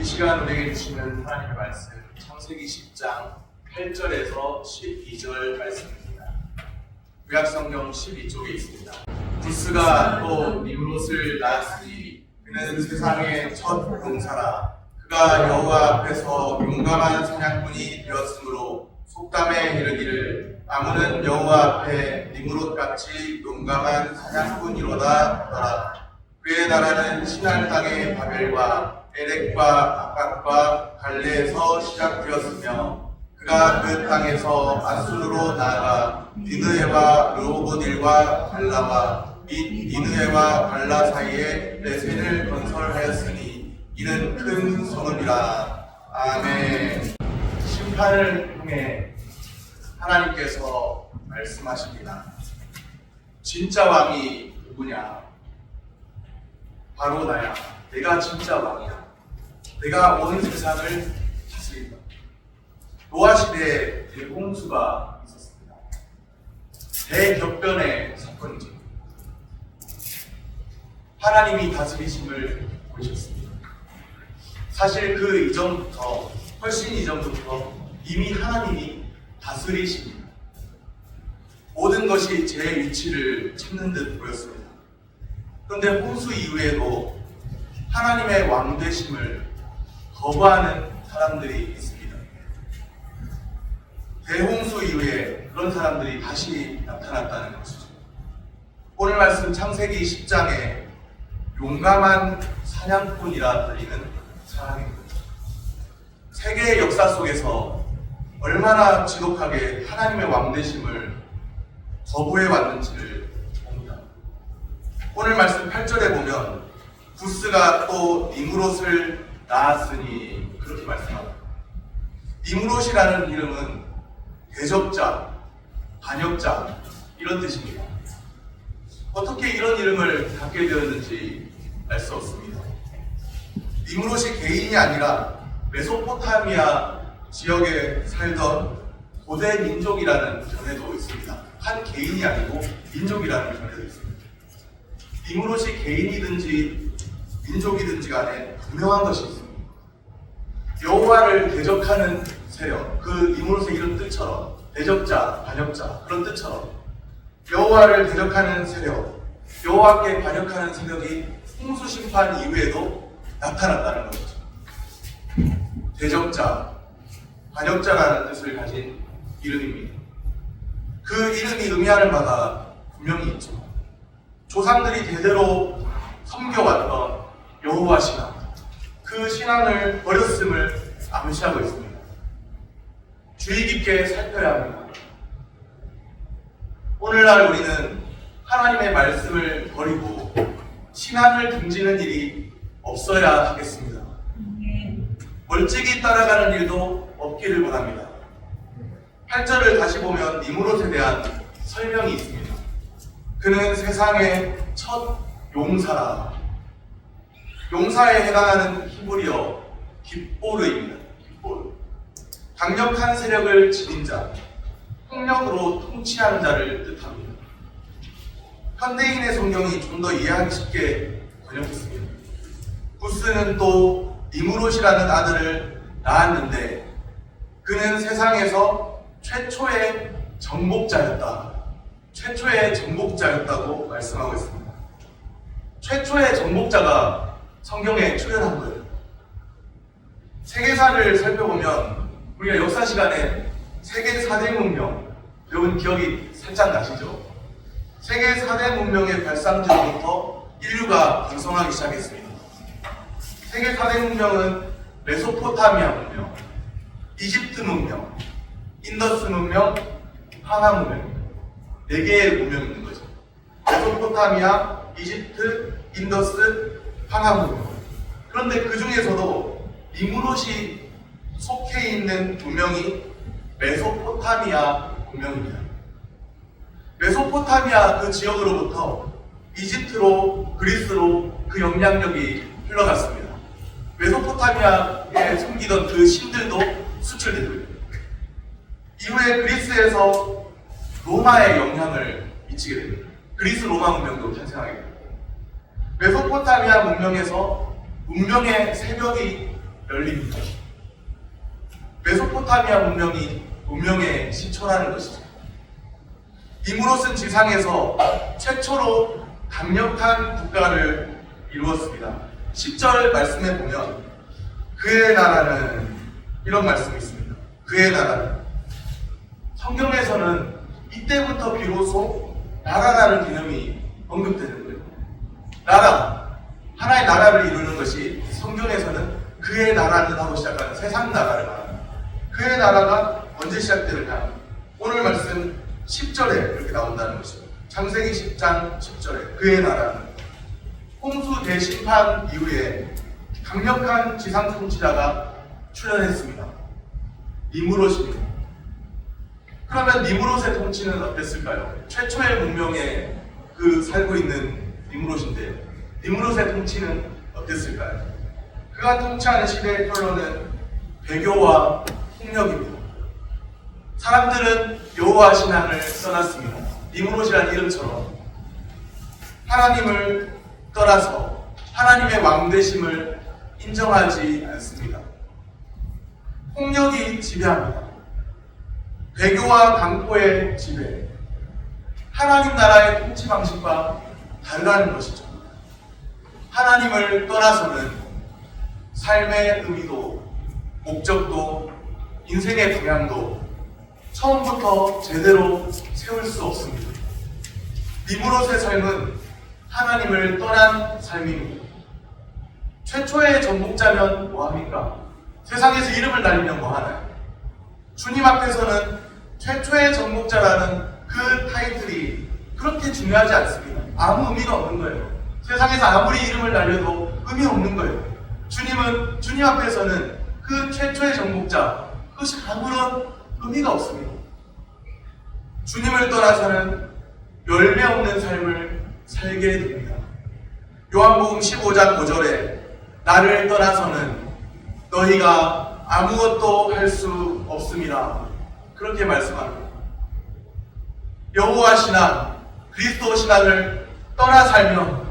이 시간 우리에게 주시는 하나님의 말씀 창세기 10장 8절에서 12절 말씀입니다. 구약성경 12쪽에 있습니다. 부스가 또 니므롯을 낳았으니 그는 세상의 첫 용사라 그가 여호와 앞에서 용감한 사냥꾼이 되었으므로 속담에 이르기를 아무는 여호와 앞에 니므롯같이 용감한 사냥꾼이로다 하더라 그의 나라는 신할 땅의 바벨과 에렉과 아각과 갈레에서 시작되었으며 그가 그 땅에서 아수르로 나아가 니느웨와 르호보딜과 발라와 및 니느웨와 발라 사이에 레센을 건설하였으니 이는 큰 성읍이라. 아멘. 심판을 통해 하나님께서 말씀하십니다. 진짜 왕이 누구냐 바로 나야. 내가 진짜 왕이야. 내가 온 세상을 다스린다. 노아 시대에 대홍수가 있었습니다. 대격변의 사건이죠. 하나님이 다스리심을 보이셨습니다. 사실 그 이전부터 훨씬 이전부터 이미 하나님이 다스리십니다. 모든 것이 제 위치를 찾는 듯 보였습니다. 그런데 홍수 이후에도 하나님의 왕 되심을 거부하는 사람들이 있습니다. 대홍수 이후에 그런 사람들이 다시 나타났다는 것이죠. 오늘 말씀 창세기 10장에 용감한 사냥꾼이라 불리는 사람입니다. 세계의 역사 속에서 얼마나 지독하게 하나님의 왕되심을 거부해 왔는지를. 오늘 말씀 8절에 보면 부스가 또 니무롯을 낳았으니 그렇게 말씀합니다. 니무롯이라는 이름은 대적자, 반역자 이런 뜻입니다. 어떻게 이런 이름을 갖게 되었는지 알 수 없습니다. 니무롯이 개인이 아니라 메소포타미아 지역에 살던 고대 민족이라는 견해도 있습니다. 한 개인이 아니고 민족이라는 견해도 있습니다. 니무롯이 개인이든지 민족이든지 간에 분명한 것이 있습니다. 여호와를 대적하는 세력, 그 니무롯의 이런 뜻처럼 대적자, 반역자 그런 뜻처럼 여호와를 대적하는 세력, 여호와께 반역하는 세력이 홍수 심판 이후에도 나타났다는 것이죠. 대적자, 반역자라는 뜻을 가진 이름입니다. 그 이름이 의미하는 바가 분명히 있죠. 조상들이 대대로 섬겨왔던 여호와 신앙, 그 신앙을 버렸음을 암시하고 있습니다. 주의 깊게 살펴야 합니다. 오늘날 우리는 하나님의 말씀을 버리고 신앙을 등지는 일이 없어야 하겠습니다. 멀찍이 따라가는 일도 없기를 바랍니다. 8절을 다시 보면 니무롯에 대한 설명이 있습니다. 그는 세상의 첫 용사라. 용사에 해당하는 히브리어 깃보르입니다. 깃보르. 강력한 세력을 지닌 자, 폭력으로 통치하는 자를 뜻합니다. 현대인의 성경이 좀 더 이해하기 쉽게 번역했습니다. 부스는 또 니무롯이라는 아들을 낳았는데 그는 세상에서 최초의 정복자였다. 최초의 정복자였다고 말씀하고 있습니다. 최초의 정복자가 성경에 출연한 거예요. 세계사를 살펴보면 우리가 역사 시간에 세계 4대 문명 여러분 기억이 살짝 나시죠? 세계 4대 문명의 발상지로부터 인류가 방성하기 시작했습니다. 세계 4대 문명은 메소포타미아 문명, 이집트 문명, 인더스 문명, 하나 문명 네 개의 문명이 있는 거죠. 메소포타미아, 이집트, 인더스, 하나 문명. 그런데 그 중에서도 니무롯이 속해 있는 문명이 메소포타미아 문명입니다. 메소포타미아 그 지역으로부터 이집트로 그리스로 그 영향력이 흘러갔습니다. 메소포타미아에 숨기던 그 신들도 수출되고요. 이후에 그리스에서 로마의 영향을 미치게 됩니다. 그리스 로마 문명도 탄생하게 됩니다. 메소포타미아 문명에서 문명의 새벽이 열립니다. 메소포타미아 문명이 문명의 시초라는 것이죠. 이무롯은 지상에서 최초로 강력한 국가를 이루었습니다. 10절 말씀에 보면 그의 나라는 이런 말씀이 있습니다. 그의 나라는 성경에서는 이때부터 비로소 나라라는 개념이 언급되는 거예요. 나라, 하나의 나라를 이루는 것이 성경에서는 그의 나라는 하고 시작하는 세상 나라를 말합니다. 그의 나라가 언제 시작되느냐? 오늘 말씀 10절에 이렇게 나온다는 것입니다. 창세기 10장 10절에 그의 나라는 홍수 대심판 이후에 강력한 지상 통치자가 출현했습니다. 니무롯입니다. 그러면 니무롯의 통치는 어땠을까요? 최초의 문명에 그 살고 있는 니무롯인데 니무롯의 통치는 어땠을까요? 그가 통치하는 시대의 컬러는 배교와 폭력입니다. 사람들은 여호와 신앙을 떠났습니다. 니무롯이라는 이름처럼 하나님을 떠나서 하나님의 왕 되심을 인정하지 않습니다. 폭력이 지배합니다. 배교와 강포의 지배. 하나님 나라의 통치 방식과 다르다는 것이죠. 하나님을 떠나서는 삶의 의미도, 목적도, 인생의 방향도 처음부터 제대로 세울 수 없습니다. 니무롯의 삶은 하나님을 떠난 삶입니다. 최초의 정복자면 뭐합니까? 세상에서 이름을 날리면 뭐하나요? 주님 앞에서는 최초의 정복자라는 그 타이틀이 그렇게 중요하지 않습니다. 아무 의미가 없는 거예요. 세상에서 아무리 이름을 날려도 의미 없는 거예요. 주님은, 주님 앞에서는 그 최초의 정복자, 그것이 아무런 의미가 없습니다. 주님을 떠나서는 열매 없는 삶을 살게 됩니다. 요한복음 15장 5절에 나를 떠나서는 너희가 아무것도 할 수 없습니다. 그렇게 말씀합니다. 여호와 신앙, 그리스도 신앙을 떠나 살면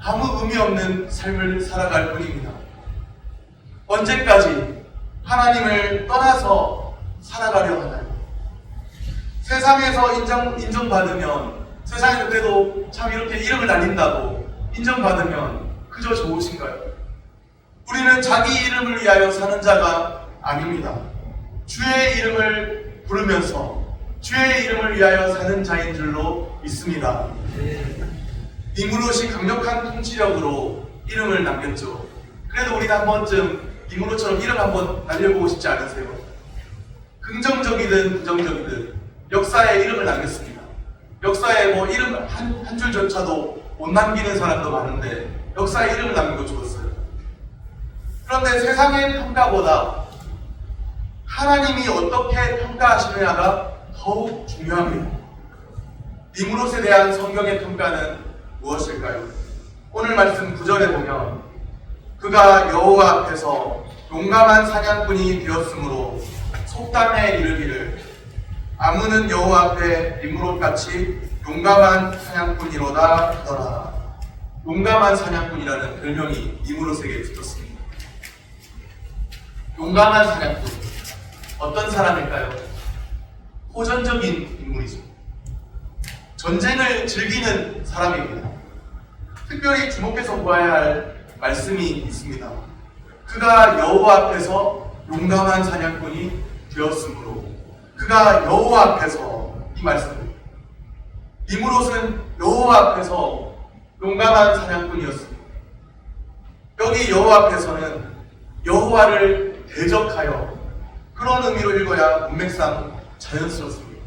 아무 의미 없는 삶을 살아갈 뿐입니다. 언제까지 하나님을 떠나서 살아가려 하나요? 세상에서 인정, 인정받으면 세상에서 그래도 참 이렇게 이름을 날린다고 인정받으면 그저 좋으신가요? 우리는 자기 이름을 위하여 사는 자가 아닙니다. 주의 이름을 부르면서 주의 이름을 위하여 사는 자인 줄로 믿습니다. 니무롯이 강력한 통치력으로 이름을 남겼죠. 그래도 우리는 한 번쯤 니무롯처럼 이름 한번 날려보고 싶지 않으세요? 긍정적이든 부정적이든 역사에 이름을 남겼습니다. 역사에 뭐 이름 한, 한 줄조차도 못 남기는 사람도 많은데 역사에 이름을 남기고 죽었어요. 그런데 세상의 평가보다 하나님이 어떻게 평가하시느냐가 더욱 중요합니다. 니무롯에 대한 성경의 평가는 무엇일까요? 오늘 말씀 9절에 보면 그가 여호와 앞에서 용감한 사냥꾼이 되었으므로 속담에 이르기를 아무는 여호와 앞에 니무롯 같이 용감한 사냥꾼이로다 하더라. 용감한 사냥꾼이라는 별명이 니무롯에게 붙었습니다. 용감한 사냥꾼 어떤 사람일까요? 호전적인 인물이죠. 전쟁을 즐기는 사람입니다. 특별히 주목해서 보아야 할 말씀이 있습니다. 그가 여호와 앞에서 용감한 사냥꾼이 되었으므로 그가 여호와 앞에서 이 말씀 니무롯은 여호와 앞에서 용감한 사냥꾼이었습니다. 여기 여호와 앞에서는 여호와를 대적하여 그런 의미로 읽어야 문맥상 자연스럽습니다.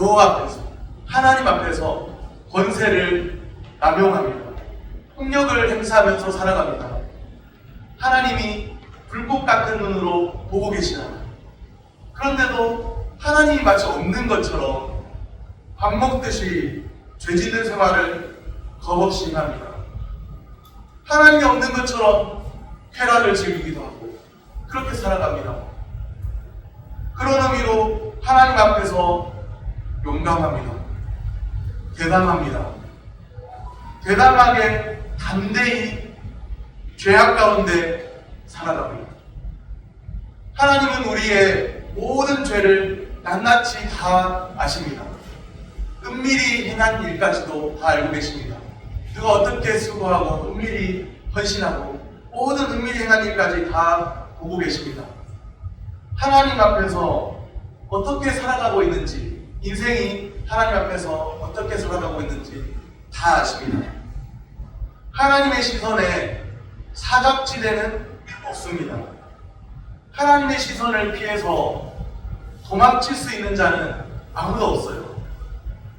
여호와 앞에서 하나님 앞에서 권세를 남용합니다. 폭력을 행사하면서 살아갑니다. 하나님이 불꽃 같은 눈으로 보고 계시나요? 그런데도 하나님이 마치 없는 것처럼 밥 먹듯이 죄짓는 생활을 겁없이 합니다. 하나님이 없는 것처럼 쾌락을 즐기기도 하고 그렇게 살아갑니다. 그런 의미로 하나님 앞에서 용감합니다. 대담합니다. 대담하게 담대히 죄악 가운데 살아갑니다. 하나님은 우리의 모든 죄를 낱낱이 다 아십니다. 은밀히 행한 일까지도 다 알고 계십니다. 누가 어떻게 수고하고 은밀히 헌신하고 모든 은밀히 행한 일까지 다 보고 계십니다. 하나님 앞에서 어떻게 살아가고 있는지, 인생이 하나님 앞에서 어떻게 살아가고 있는지 다 아십니다. 하나님의 시선에 사각지대는 없습니다. 하나님의 시선을 피해서 도망칠 수 있는 자는 아무도 없어요.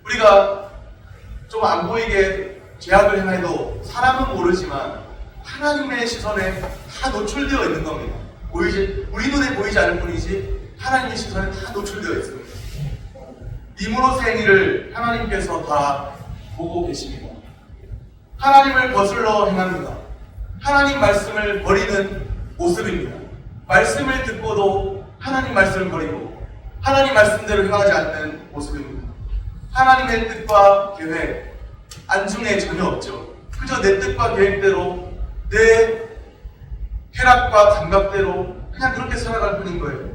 우리가 좀 안 보이게 죄악을 행해도 사람은 모르지만 하나님의 시선에 다 노출되어 있는 겁니다. 보이지, 우리 눈에 보이지 않을 뿐이지 하나님의 시선에 다 노출되어 있습니다. 이므로 생일을 하나님께서 다 보고 계십니다. 하나님을 거슬러 행합니다. 하나님 말씀을 버리는 모습입니다. 말씀을 듣고도 하나님 말씀을 버리고 하나님 말씀대로 행하지 않는 모습입니다. 하나님의 뜻과 계획, 안중에 전혀 없죠. 그저 내 뜻과 계획대로 내 쾌락과 감각 대로 그냥 그렇게 살아갈 뿐인 거예요.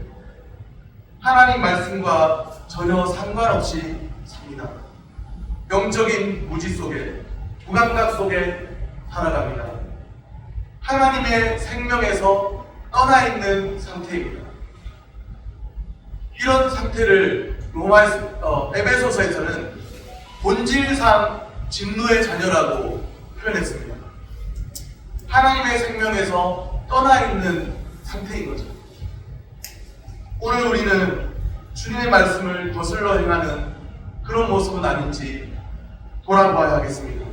하나님 말씀과 전혀 상관없이 삽니다. 영적인 무지 속에, 무감각 속에 살아갑니다. 하나님의 생명에서 떠나 있는 상태입니다. 이런 상태를 로마 어, 에베소서에서는 본질상 진노의 자녀라고 표현했습니다. 하나님의 생명에서 떠나 있는 상태인 거죠. 오늘 우리는 주님의 말씀을 거슬러 행하는 그런 모습은 아닌지 돌아봐야 하겠습니다.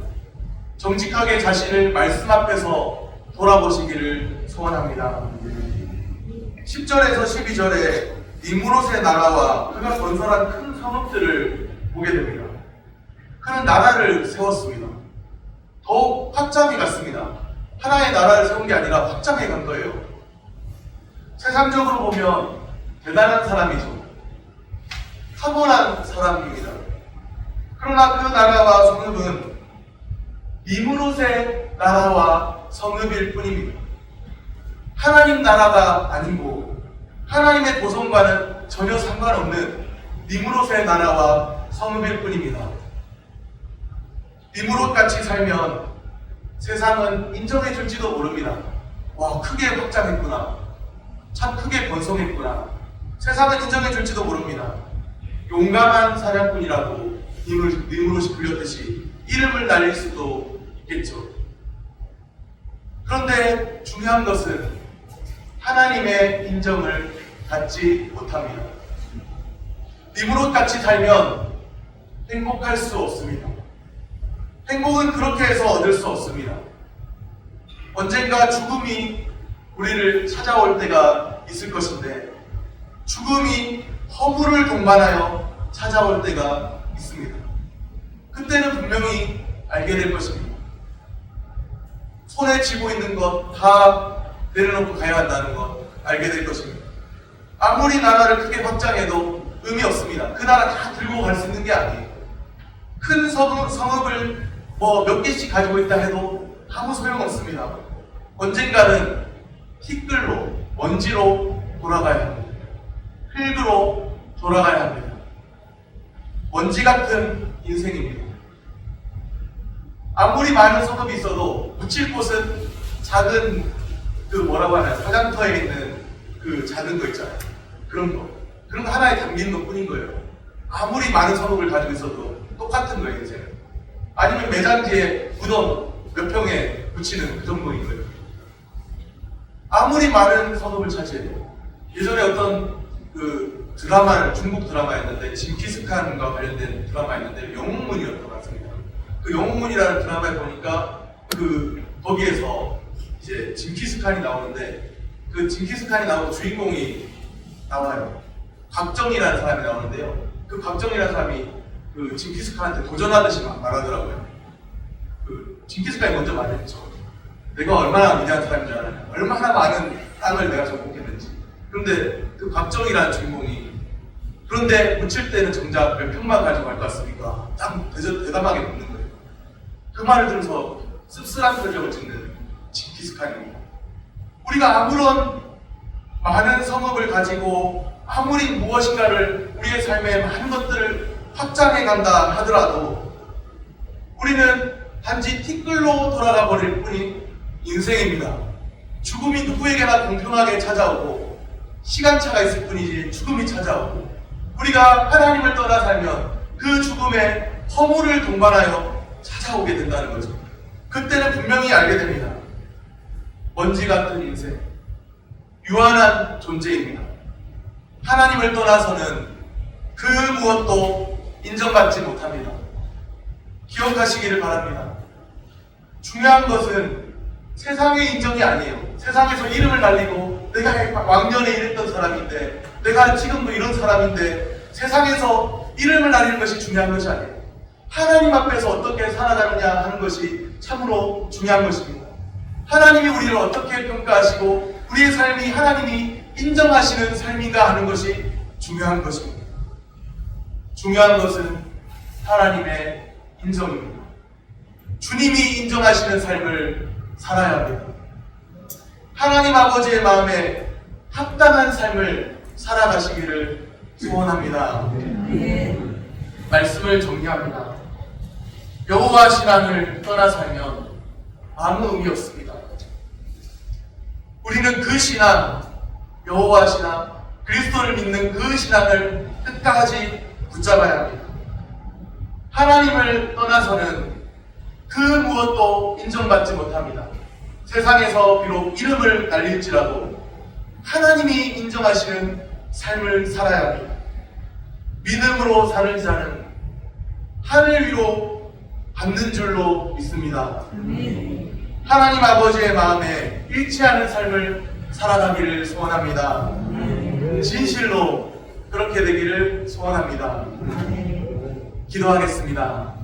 정직하게 자신을 말씀 앞에서 돌아보시기를 소원합니다. 10절에서 12절에 니무롯의 나라와 그가 건설한 큰 성읍들을 보게 됩니다. 그는 나라를 세웠습니다. 더욱 확장해 갔습니다. 하나의 나라를 세운 게 아니라 확장해 간 거예요. 세상적으로 보면 대단한 사람이죠. 타고난 사람입니다. 그러나 그 나라와 성읍은 니무롯의 나라와 성읍일 뿐입니다. 하나님 나라가 아니고 하나님의 도성과는 전혀 상관없는 니무롯의 나라와 성읍일 뿐입니다. 니무롯 같이 살면 세상은 인정해 줄지도 모릅니다. 와, 크게 확장했구나. 참 크게 번성했구나. 세상은 인정해 줄지도 모릅니다. 용감한 사냥꾼이라고 니무롯이 불렸듯이 이름을 날릴 수도 있겠죠. 그런데 중요한 것은 하나님의 인정을 받지 못합니다. 니무롯 같이 살면 행복할 수 없습니다. 행복은 그렇게 해서 얻을 수 없습니다. 언젠가 죽음이 우리를 찾아올 때가 있을 것인데 죽음이 허물을 동반하여 찾아올 때가 있습니다. 그때는 분명히 알게 될 것입니다. 손에 쥐고 있는 것 다 내려놓고 가야 한다는 것 알게 될 것입니다. 아무리 나라를 크게 확장해도 의미 없습니다. 그 나라 다 들고 갈 수 있는 게 아니에요. 큰 성읍, 성읍을 뭐 몇 개씩 가지고 있다 해도 아무 소용 없습니다. 언젠가는 티끌로, 먼지로 돌아가야 합니다. 흙으로 돌아가야 합니다. 먼지 같은 인생입니다. 아무리 많은 성읍이 있어도 묻힐 곳은 작은 그 뭐라고 하나요? 화장터에 있는 그 작은 거 있잖아요. 그런 거. 그런 거 하나에 담긴 것 뿐인 거예요. 아무리 많은 성읍을 가지고 있어도 똑같은 거예요, 인생은. 아니면 매장 뒤에 무덤 몇 평에 붙이는 그 정도인 거예요. 아무리 많은 성읍을 차지해도 예전에 어떤 그 드라마를 중국 드라마였는데 징기스칸과 관련된 드라마였는데 영웅문이었던 것 같습니다. 그 영웅문이라는 드라마에 보니까 그 거기에서 이제 징기스칸이 나오는데 그 징기스칸이 나오고 주인공이 나와요. 곽정이라는 사람이 나오는데요. 그 곽정이라는 사람이 그 징기스칸한테 도전하듯이 막 말하더라고요. 그 징기스칸이 먼저 말했죠. 내가 얼마나 위대한 사람인 줄 아냐. 얼마나 많은 땅을 내가 정복했는지. 그런데 그 곽정이라는 주인공이 그런데 묻힐 때는 정작 몇 평만 가지고 갈 것 같습니까? 딱 대저, 대담하게 묻는 거예요. 그 말을 들어서 씁쓸한 표정을 짓는 징기스칸입니다. 우리가 아무런 많은 성업을 가지고 아무리 무엇인가를 우리의 삶에 많은 것들을 확장해 간다 하더라도 우리는 단지 티끌로 돌아가 버릴 뿐인 인생입니다. 죽음이 누구에게나 공평하게 찾아오고 시간차가 있을 뿐이지 죽음이 찾아오고 우리가 하나님을 떠나 살면 그 죽음에 허물을 동반하여 찾아오게 된다는 거죠. 그때는 분명히 알게 됩니다. 먼지 같은 인생, 유한한 존재입니다. 하나님을 떠나서는 그 무엇도 인정받지 못합니다. 기억하시기를 바랍니다. 중요한 것은 세상의 인정이 아니에요. 세상에서 이름을 날리고 내가 왕년에 이랬던 사람인데 내가 지금도 이런 사람인데 세상에서 이름을 날리는 것이 중요한 것이 아니에요. 하나님 앞에서 어떻게 살아가느냐 하는 것이 참으로 중요한 것입니다. 하나님이 우리를 어떻게 평가하시고 우리의 삶이 하나님이 인정하시는 삶인가 하는 것이 중요한 것입니다. 중요한 것은 하나님의 인정입니다. 주님이 인정하시는 삶을 살아야 합니다. 하나님 아버지의 마음에 합당한 삶을 살아가시기를 소원합니다. 말씀을 정리합니다. 여호와 신앙을 떠나 살면 아무 의미 없습니다. 우리는 그 신앙, 여호와 신앙, 그리스도를 믿는 그 신앙을 끝까지 붙잡아야 합니다. 하나님을 떠나서는 그 무엇도 인정받지 못합니다. 세상에서 비록 이름을 날릴지라도 하나님이 인정하시는 삶을 살아야 합니다. 믿음으로 사는 자는 하늘 위로 받는 줄로 믿습니다. 하나님 아버지의 마음에 일치하는 삶을 살아가기를 소원합니다. 진실로 그렇게 되기를 소원합니다. 기도하겠습니다.